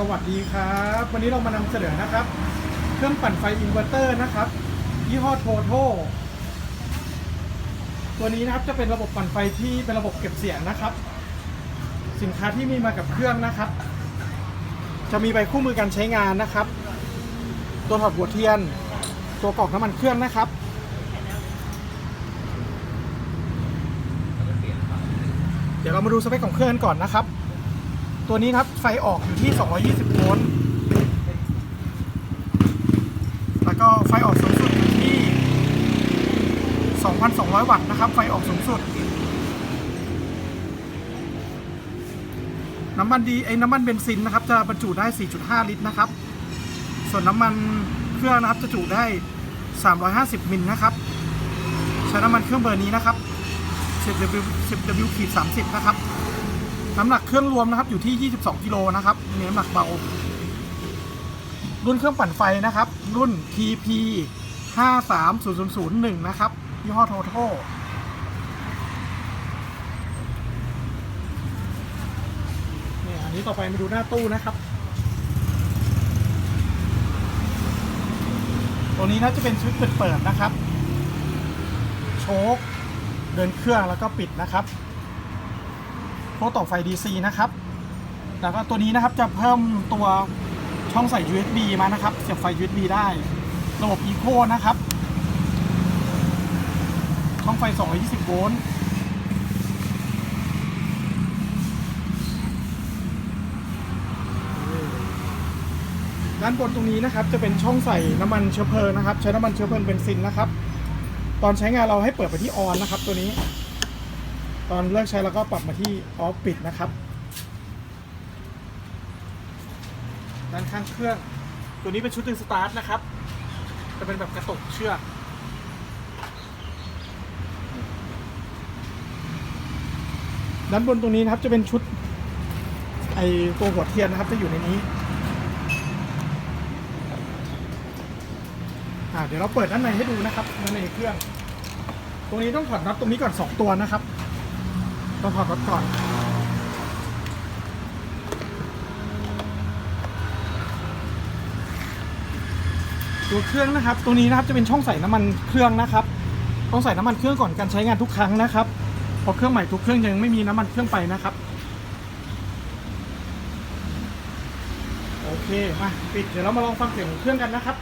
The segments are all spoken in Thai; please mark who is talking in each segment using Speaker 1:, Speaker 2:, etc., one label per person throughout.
Speaker 1: สวัสดีครับ วันนี้เรามานำเสนอนะครับ เครื่องปั่นไฟอินเวอร์เตอร์นะครับ ยี่ห้อโทโทตัวนี้นะครับจะเป็นระบบปั่นไฟที่เป็นระบบเก็บเสียงนะครับ สินค้าที่มีมากับเครื่องนะครับ จะมีใบคู่มือการใช้งานนะครับ ตัวถอดหัวเทียน ตัวกรอกน้ำมันเครื่องนะครับเดี๋ยวเรามาดูสเปคของเครื่องกันก่อนนะครับ ตัวนี้ครับไฟออกอยู่ที่ 220 โวลต์ แล้วก็ไฟออกสูงสุดอยู่ที่ 2,200 วัตต์นะครับ ไฟออกสูงสุด น้ำมันดีไอ้น้ำมันเบนซินนะครับ จะบรรจุได้ 4.5 ลิตรนะครับ ส่วนน้ำมันเครื่องนะครับจะจุได้ 350 มิลนะครับ ใช้น้ำมันเครื่องเบอร์นี้นะครับ 10W 10W ขีด30 นะครับ น้ำหนักเครื่องรวมนะครับอยู่ที่ 22 กิโลนะครับมีน้ำหนักเบา รุ่นเครื่องปั่นไฟนะครับ รุ่น TP 530001 นะครับยี่ห้อ Total เนี่ยอันนี้ต่อไปมาดูหน้าตู้นะครับ ตัวนี้น่าจะเป็นชุดเปิดๆนะครับ โชคเดินเครื่องแล้วก็ปิดนะครับ โค้ดต่อไฟ DC นะครับ แล้วก็ตัวนี้นะครับจะเพิ่มตัวช่องใส่ USB มานะครับ เสียบไฟ USB ได้ ระบบ Eco นะครับ ช่องไฟ 220 โวลต์ด้านบนตรงนี้นะครับจะเป็นช่องใส่น้ำมันเชื้อเพลิงนะครับ ใช้น้ำมันเชื้อเพลิงเบนซินนะครับ ตอนใช้งานเราให้เปิดไปที่ออนนะครับตัวนี้ ตอนเลิกใช้เราก็ปรับมาที่ออฟปิดนะครับ ด้านข้างเครื่อง ตัวนี้เป็นชุดดึงสตาร์ทนะครับ จะเป็นแบบกระตุกเชือกด้านบนตรงนี้นะครับจะเป็นชุดไอตัวหัวเทียนนะครับจะอยู่ในนี้อ่าเดี๋ยวเราเปิดด้านในให้ดูนะครับด้านในเครื่อง ตรงนี้ต้องถอดน็อตตรงนี้ก่อน 2 ตัวนะครับ ต้องถอดรถก่อนตัวเครื่องนะครับ ตัวนี้นะครับจะเป็นช่องใส่น้ำมันเครื่องนะครับ ต้องใส่น้ำมันเครื่องก่อนการใช้งานทุกครั้งนะครับพราะเครื่องใหม่ทุกเครื่องยังไม่มีน้ำมันเครื่องไปนะครับ โอเคมาปิดเดี๋ยวเรามาลองฟังเสียงของเครื่องกันนะครับ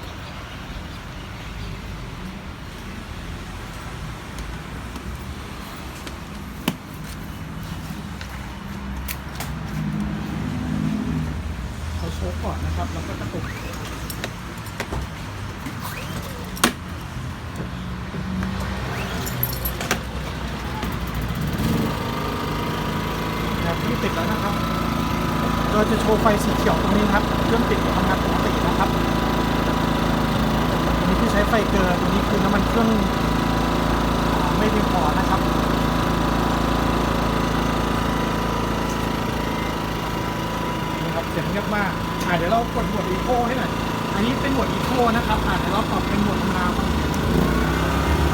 Speaker 1: เขาโช ก่อนนะครับ แล้วก็กระตุกแบบที่ติดแล้วนะครับ เราจะโชว์ไฟสีเขียวตรงนี้ครับเครื่องติดทำงานปกตินะครับอันนี้คือใช้ไฟเกินตัวนี้คือน้ำมันเครื่องไม่เพียงพอนะครับ นี่ครับเสียงเงียบมากอ่า เรากดหมดอีโคให้หน่อย อันนี้เป็นหมดอีโคนะครับอ่าเดี๋ยวเราปรับเป็นหมดธรรมดาฟังเสียง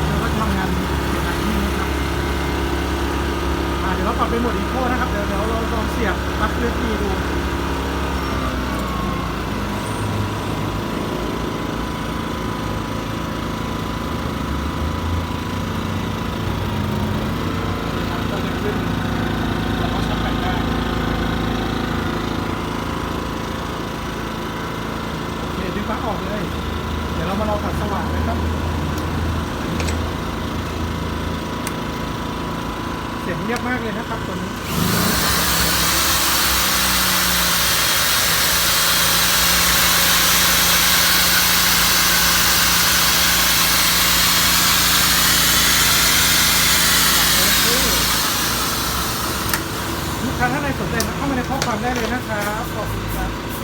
Speaker 1: แล้วก็ทำงานเสียงอันนี้นะครับอ่าเดี๋ยวเราปรับเป็นหมดอีโคนะครับ เดี๋ยวเดี๋ยวเราลองเสียบปลั๊กเลือดดีดูบก็จะขึ้นแล้วก็ชาร์จแบตได้ โอเคดึงปลั๊กออกเลย เดี๋ยวเรามาลองตัดสว่างนะครับ เสียงเงียบมากเลยนะครับตัวนี้โอเคลูกค้าท่านใดสนใจเข้ามาในข้อความได้เลยนะครับ ขอบคุณครับ